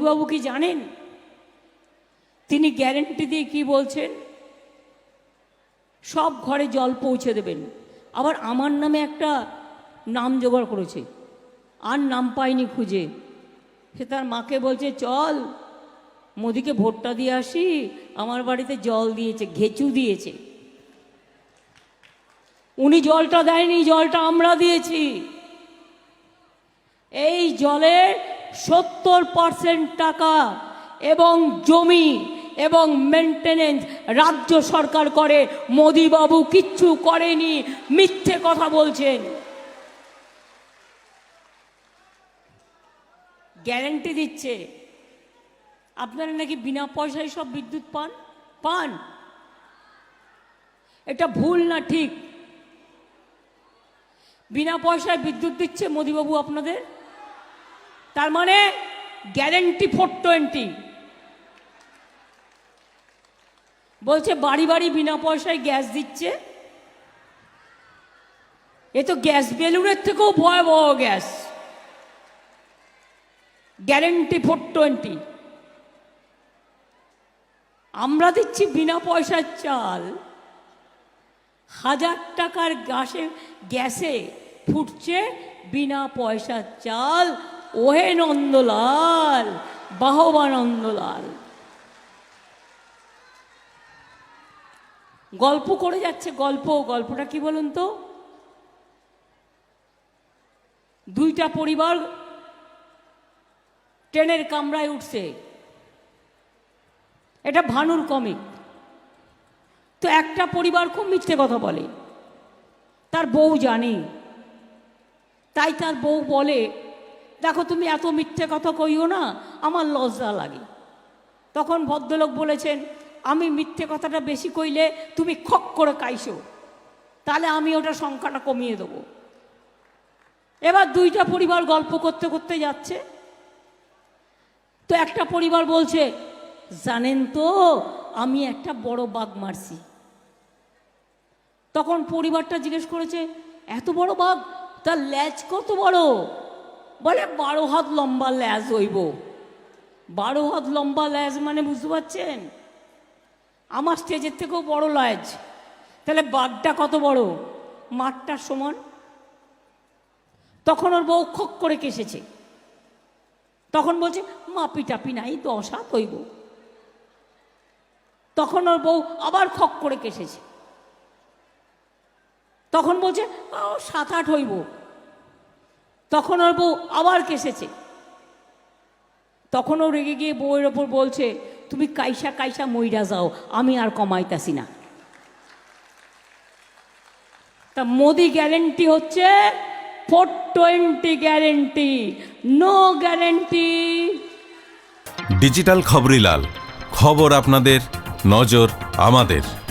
মোদিবাবু কি জানেন? তিনি গ্যারেন্টি দিয়ে কি বলছেন? সব ঘরে জল পৌঁছে দেবেন। আবার আমার নামে একটা নাম জোগাড় করেছে। আর নাম পায়নি খুঁজে। সে তার মাকে বলছে, চল, মোদিকে ভোটটা দিয়ে আসি। আমার বাড়িতে জল দিয়েছে, ঘেঁচু দিয়েছে। উনি জলটা দেয়নি, জলটা আমরা দিয়েছি। এই জলের সত্তর পার্সেন্ট টাকা এবং জমি এবং মেনটেনেন্স রাজ্য সরকার করে, মোদিবাবু কিচ্ছু করেনি, মিথ্যে কথা বলছেন। গ্যারেন্টি দিচ্ছে। আপনারা নাকি বিনা পয়সায় সব বিদ্যুৎ পান? পান। এটা ভুল না ঠিক? বিনা পয়সায় বিদ্যুৎ দিচ্ছে মোদিবাবু আপনাদের? তার মানে গ্যারেন্টি ফোর টোয়েন্টি বলছে, বাড়ি বাড়ি বিনা পয়সায় গ্যাস দিচ্ছে। এ তো গ্যাস বেলুনের থেকেও ভয়াবহ গ্যাস গ্যারেন্টি ফোর টোয়েন্টি আমরা দিচ্ছি বিনা পয়সার চাল। হাজার টাকার গ্যাসে গ্যাসে ফুটছে বিনা পয়সার চাল। ওহে নন্দলাল বাহবা নন্দলাল গল্প করে যাচ্ছে গল্প, গল্পটা কি বলুন তো? দুইটা পরিবার ট্রেনের কামরায় উঠছে। এটা ভানুর কমিক তো একটা পরিবার খুব মিথ্যে কথা বলে। তার বউ জানে। তাই তার বউ বলে দেখো তুমি এত মিথ্যে কথা কইও না, আমার লজ্জা লাগে। তখন ভদ্রলোক বলেছেন, আমি মিথ্যে কথাটা বেশি কইলে তুমি খক করে কাইছো তাহলে আমি ওটা সংখ্যাটা কমিয়ে দেবো। এবার দুইটা পরিবার গল্প করতে করতে যাচ্ছে। তো একটা পরিবার বলছে, জানেন তো, আমি একটা বড় বাঘ মারছি। তখন পরিবারটা জিজ্ঞেস করেছে, এত বড় বাঘ? তার ল্যাজ কত বড়? বলে বারো হাত লম্বা ল্যাজ হইব। বারো হাত লম্বা ল্যাজ মানে বুঝতে পারছেন? আমার স্টেজের থেকেও বড় ল্যাজ। তাহলে বাঘটা কত বড়? মাঠটার সমান? তখন ওর বউ খক করে কেসেছে। তখন বলছে মাপি টাপি নাই দশ হাত হইব। তখন ওর বউ আবার খক করে কেসেছে। তখন বলছে "ও, সাত আট হইব। তখন ওর বউ আবার কেসেছে। তখন ও রেগে গিয়ে বউয়ের ওপর বলছে, তুমি কাইসা কাইসা মইরা যাও, আমি আর কমাইতাছি না। তা মোদি গ্যারেন্টি হচ্ছে four twenty guarantee, no guarantee. Digital Khaborilal, খবর আপনাদের, নজর আমাদের।